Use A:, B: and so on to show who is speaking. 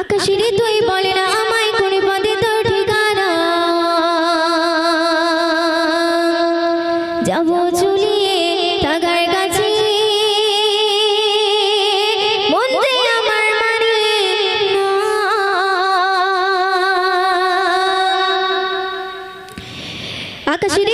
A: আকাশের তুই বলে না আমায় কোন পদে তোর ঠিকানা। যাব চুলিয়ে তাগার কাছে। আকাশের